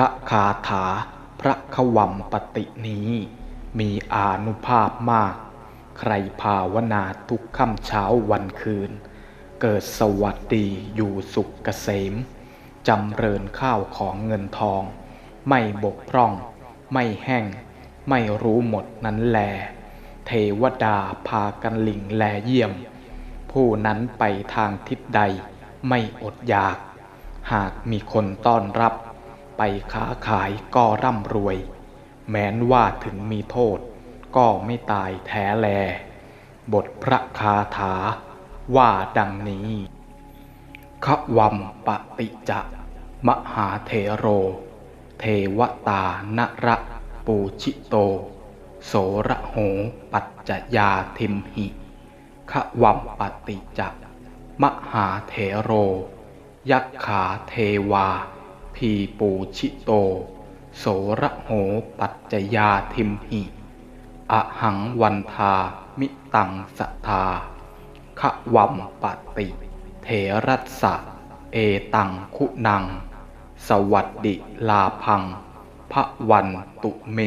ระคาถาพระขวัมปตินี้ มีอานุภาพมาก ใครภาวนาทุกค่ำเช้าวันคืน เกิดสวัสดีอยู่สุขเกษมจำเริญข้าวของเงินทอง ไม่บกพร่อง ไม่แห้ง ไม่รู้หมดนั้นแล เทวดาพากันหลิงแลเยี่ยม ผู้นั้นไปทางทิศใดไม่อดอยาก หากมีคนต้อนรับ ไปค้าขายก็ร่ำรวย แม้นว่าถึงมีโทษ ก็ไม่ตายแท้แล บทพระคาถาว่าดังนี้ขวัมปติจะมหาเทโร เทวตานระปูชิโต โสระโหปัจจยาทิมหิขวัมปติจะมหาเทโร ยักขาเทวา พีปูชิโต โสระโหปัจจยาทิมหิ อหังวันทามิตังสัทาขวัมปติ เถรัสสะ เอตังคุณัง สวัสดิลาพังพระวันตุเม